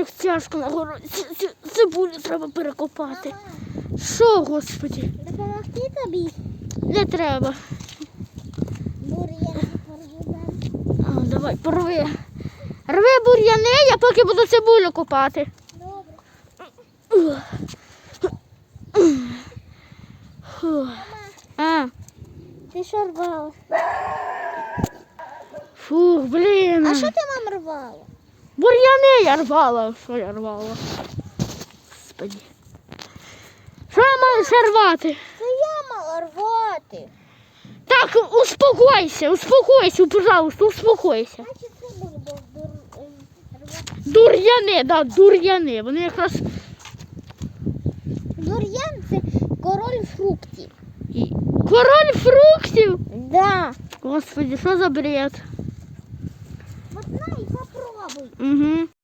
як тяжко на городі. Цибулю треба перекопати. Що, господі? Допомогти тобі? Не треба. Бур'ян порвемо. А, давай, порви. Рви бур'яни, я поки буду цибулю копати. Добре. А, Ти що рвала? фух, блін. А що ти мам рвала? Бур'яни я рвала. Що я рвала? Господи. Що я маю ще рвати? Це я мала рвати. Так, успокойся, успокойся, пожалуйста, успокойся. Дур'яни, да, дур'яни. Вони якраз Дур'ян це король фруктів. король фруктів. Да. Господи, що за бред? От и попробуй. Угу.